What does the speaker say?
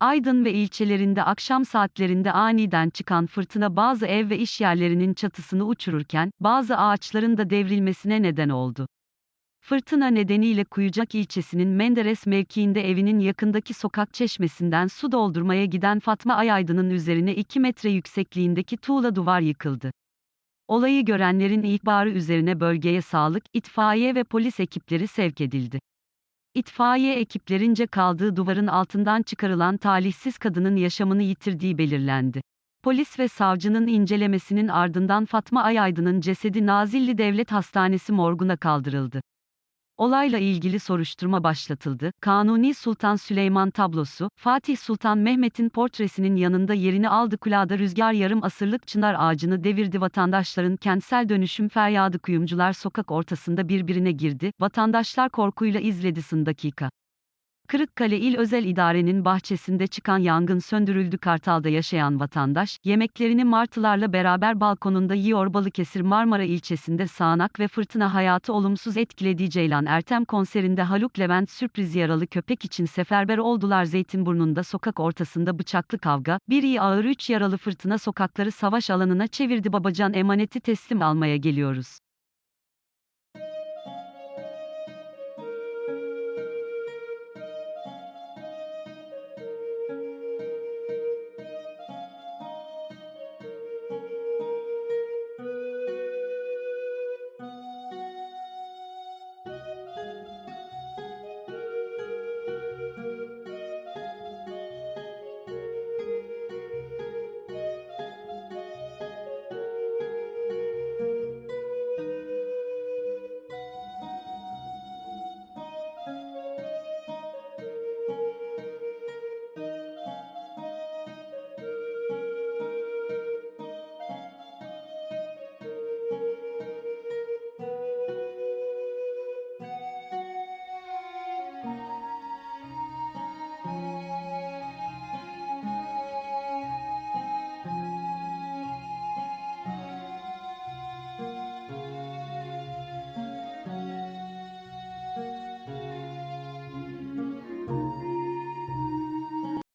Aydın ve ilçelerinde akşam saatlerinde aniden çıkan fırtına bazı ev ve iş yerlerinin çatısını uçururken, bazı ağaçların da devrilmesine neden oldu. Fırtına nedeniyle Kuyucak ilçesinin Menderes mevkiinde evinin yakındaki sokak çeşmesinden su doldurmaya giden Fatma Ayaydın'ın üzerine 2 metre yüksekliğindeki tuğla duvar yıkıldı. Olayı görenlerin ihbarı üzerine bölgeye sağlık, itfaiye ve polis ekipleri sevk edildi. İtfaiye ekiplerince kaldığı duvarın altından çıkarılan talihsiz kadının yaşamını yitirdiği belirlendi. Polis ve savcının incelemesinin ardından Fatma Ayaydın'ın cesedi Nazilli Devlet Hastanesi morguna kaldırıldı. Olayla ilgili soruşturma başlatıldı. Kanuni Sultan Süleyman tablosu, Fatih Sultan Mehmet'in portresinin yanında yerini aldı. Kulada rüzgar yarım asırlık çınar ağacını devirdi. Vatandaşların kentsel dönüşüm feryadı kuyumcular sokak ortasında birbirine girdi. Vatandaşlar korkuyla izledi sın dakika. Kırıkkale İl Özel İdare'nin bahçesinde çıkan yangın söndürüldü. Kartal'da yaşayan vatandaş, yemeklerini martılarla beraber balkonunda yiyor. Balıkesir Marmara ilçesinde sağanak ve fırtına hayatı olumsuz etkilediği Ceylan Ertem konserinde Haluk Levent sürpriz yaralı köpek için seferber oldular. Zeytinburnu'nda sokak ortasında bıçaklı kavga, bir iyi ağır üç yaralı fırtına sokakları savaş alanına çevirdi. Babacan emaneti teslim almaya geliyoruz.